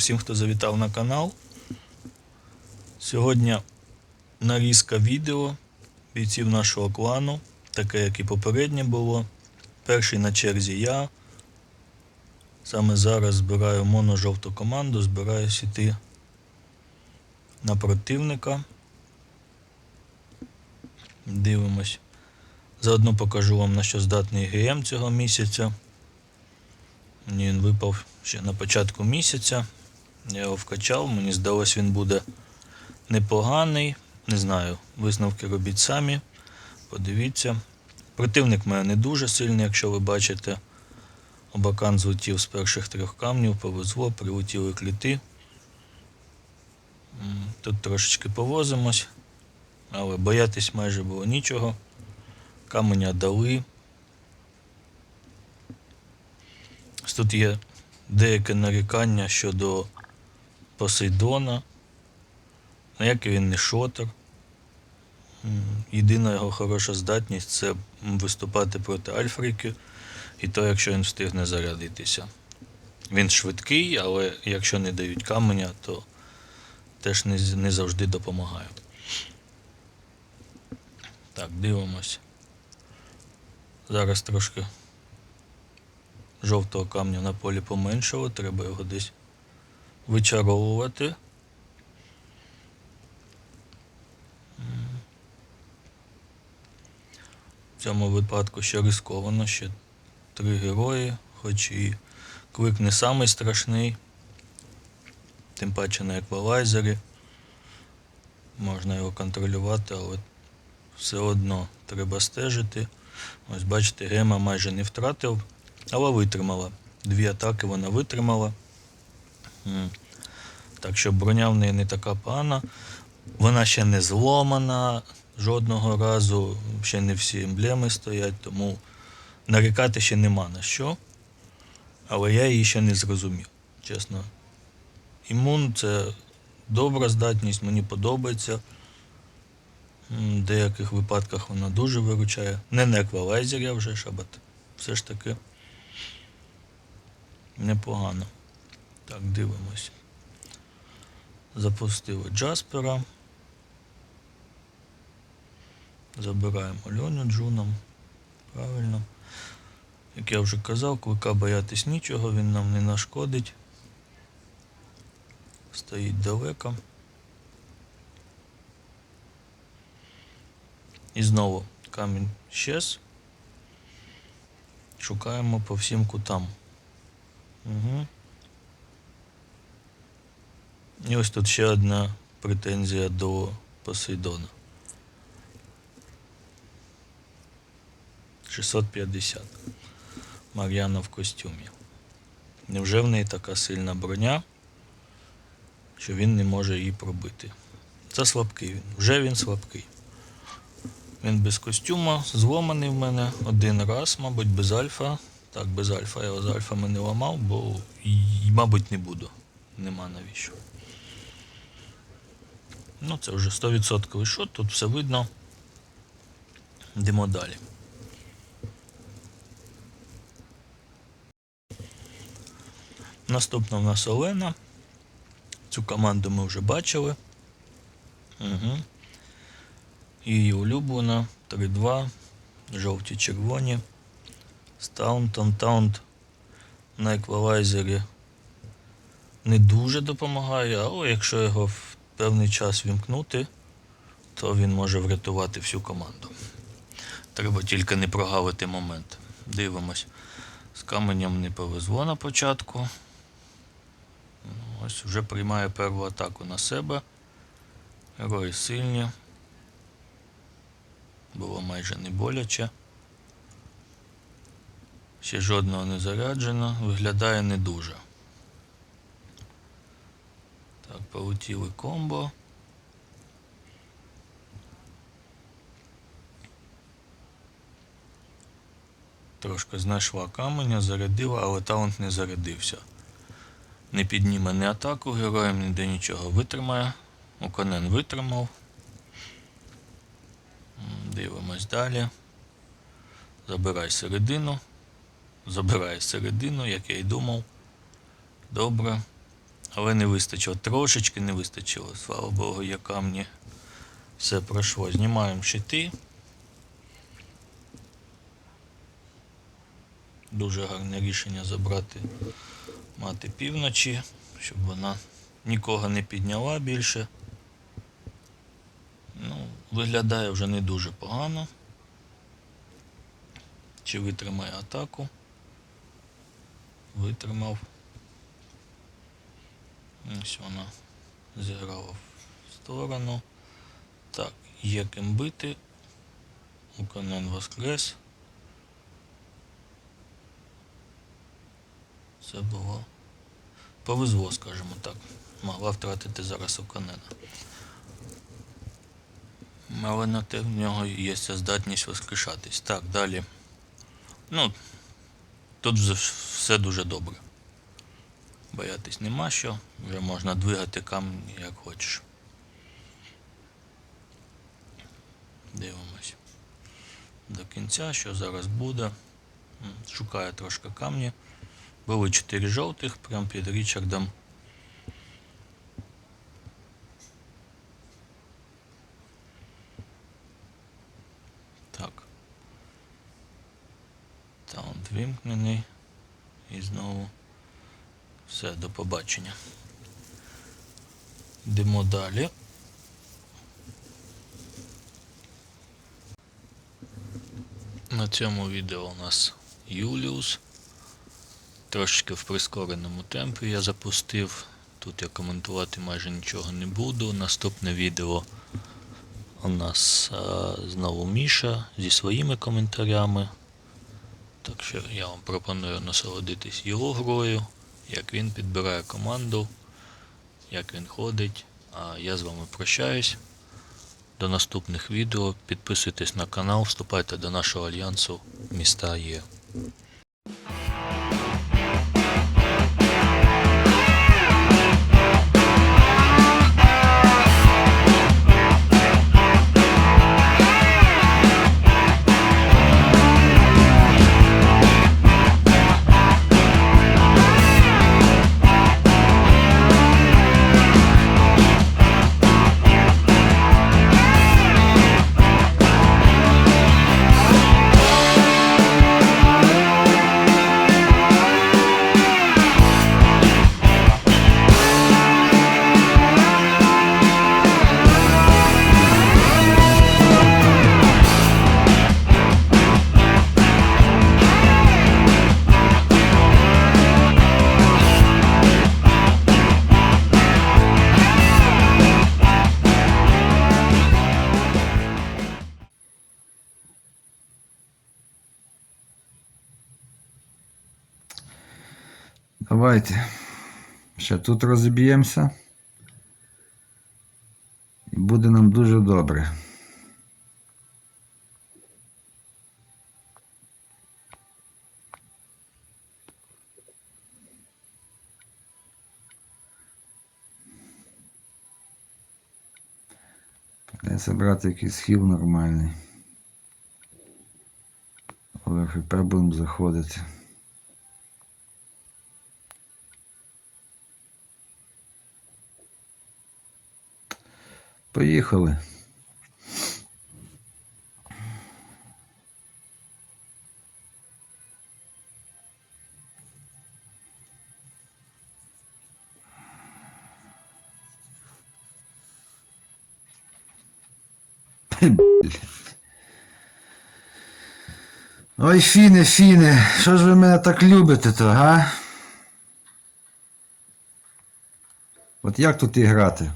Всім, хто завітав на канал. Сьогодні нарізка відео бійців нашого клану, таке, як і попереднє було. Перший на черзі я. Саме зараз збираю моно-жовту команду, збираюсь іти на противника. Дивимось. Заодно покажу вам на що здатний ГМ цього місяця. Він випав ще на початку місяця. Я його вкачав, мені здалось, він буде непоганий. Не знаю, висновки робіть самі. Подивіться. Противник мене не дуже сильний, якщо ви бачите. Обакан злетів з перших трьох камнів, повезло, прилетіли кліти. Тут трошечки повозимось, але боятись майже було нічого. Каменя дали. Тут є деяке нарікання щодо Посейдона. Ніякий він не шотер. Єдина його хороша здатність це виступати проти Альфрики, і то, якщо він встигне зарядитися. Він швидкий, але якщо не дають каменя, то теж не, не завжди допомагає. Так, дивимось. Зараз трошки жовтого камня на полі поменшало, треба його десь вичаровувати. В цьому випадку ще рисковано, ще три герої, хоч і клик не самий страшний, тим паче на еквалайзері. Можна його контролювати, але все одно треба стежити. Ось бачите, Гема майже не втратив, але витримала. Дві атаки вона витримала. Так що броня в неї не така погана. Вона ще не зломана жодного разу, ще не всі емблеми стоять, тому нарікати ще нема на що. Але я її ще не зрозумів, чесно. Імун це добра здатність, мені подобається. В деяких випадках вона дуже виручає. Не на еквалайзер я вже шабат. Все ж таки непогано. Так, дивимось. Запустили Джаспера. Забираємо Льоню Джуном. Правильно. Як я вже казав, клика боятись нічого, він нам не нашкодить. Стоїть далеко. І знову камінь щез. Шукаємо по всім кутам. Угу. І ось тут ще одна претензія до Посейдона. 650. Мар'яна в костюмі. Невже в неї така сильна броня, що він не може її пробити? Це слабкий він. Вже він слабкий. Він без костюма, зломаний в мене один раз, мабуть, без альфа. Так, без альфа. Я з альфами не ламав, бо, мабуть, не буду. Нема навіщо. Ну, це вже 100% шот, тут все видно. Йдемо далі. Наступна в нас Олена. Цю команду ми вже бачили. Угу. Її улюблена 3-2, жовті червоні. З таунт на еквалайзері не дуже допомагає, але якщо його в певний час вімкнути, то він може врятувати всю команду. Треба тільки не прогавити момент. Дивимось. З каменем не повезло на початку. Ну, Ось вже приймає перву атаку на себе. Герої сильні. Було майже не боляче. Ще жодного не заряджено. Виглядає не дуже. Так, полетіли комбо. Трошки знайшла каменя, зарядила, але таунт не зарядився. Не підніме не атаку героям, ніде нічого витримає. Оконен витримав. Дивимось далі. Забирай середину. Забирай середину, як я й думав. Добре. Але не вистачило. Трошечки не вистачило. Слава Богу, є камні. Все пройшло. Знімаємо щити. Дуже гарне рішення забрати мати півночі, щоб вона нікого не підняла більше. Ну, виглядає вже не дуже погано. Чи витримає атаку? Витримав. Ось вона зіграла в сторону. Так, є ким бити. Уконен воскрес. Це було. Повезло, скажімо так. Могла втратити зараз Уконена. Але на те в нього є ця здатність воскрешатись. Так, далі. Ну, тут все дуже добре. Боятись нема що, вже можна двигати камінь як хочеш. Дивимось. До кінця, що зараз буде. Шукаю трошки камні. Були 4 жовтих, прямо під Річардом. Так. Таунт вімкнений. І знову. Все, до побачення. Йдемо далі. На цьому відео у нас Юліус. Трошечки в прискореному темпі я запустив. Тут я коментувати майже нічого не буду. Наступне відео у нас а, знову Міша зі своїми коментарями. Так що я вам пропоную насолодитись його грою, як він підбирає команду, як він ходить. А я з вами прощаюсь. До наступних відео. Підписуйтесь на канал, вступайте до нашого альянсу Міста Є. Давайте. Ще тут розіб'ємося. І буде нам дуже добре. Придеться брати якийсь схил нормальний. Але ФП будемо заходити. Поїхали. Ой, фіни, фіни, що ж ви мене так любите то, га? От як тут і грати?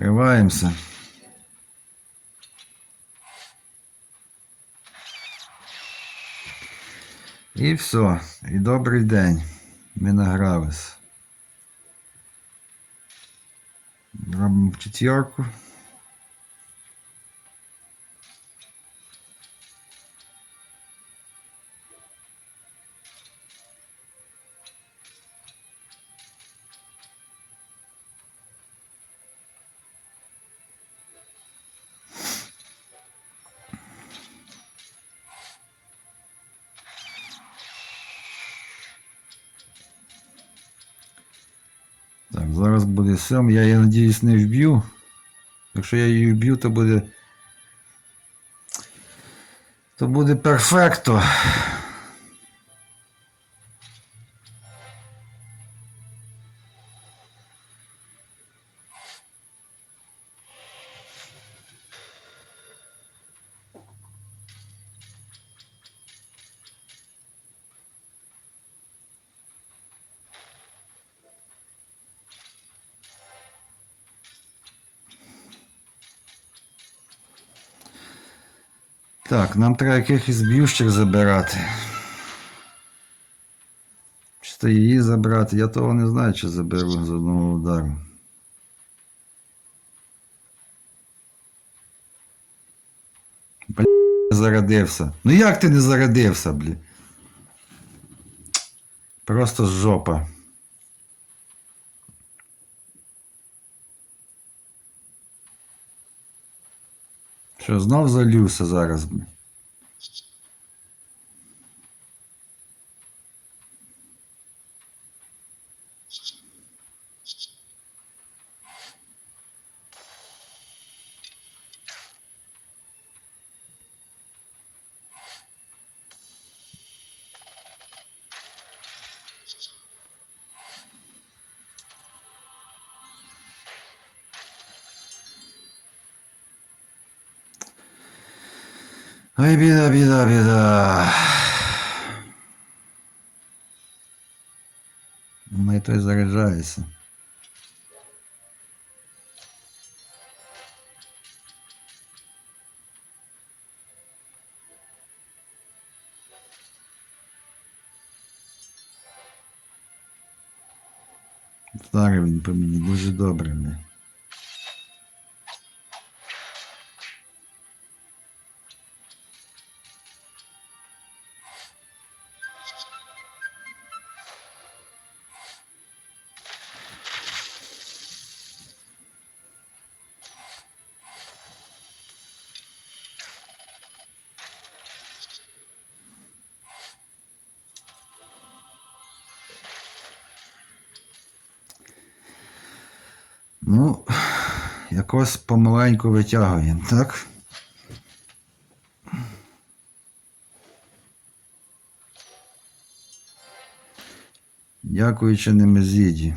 Риваємося. І все. І добрий день. Ми награлись. Робимо четверку. Зараз буде сьом. Я її, надіюсь, не вб'ю. Якщо я її вб'ю, то буде. То буде перфекто. Так, нам треба якихось б'ющих забирати. Чи то її забрати? Я того не знаю, чи заберу з одного удару. Бля, зарадився. Ну як ти не зарадився, блі? Просто жопа. Що, знов залюся зараз, блі? Ой, біда, біда, біда. Ну, той заряджається. Вдарив він по мені дуже добре. Ну, якось помаленьку витягуємо, так? Дякуючи Немезіді.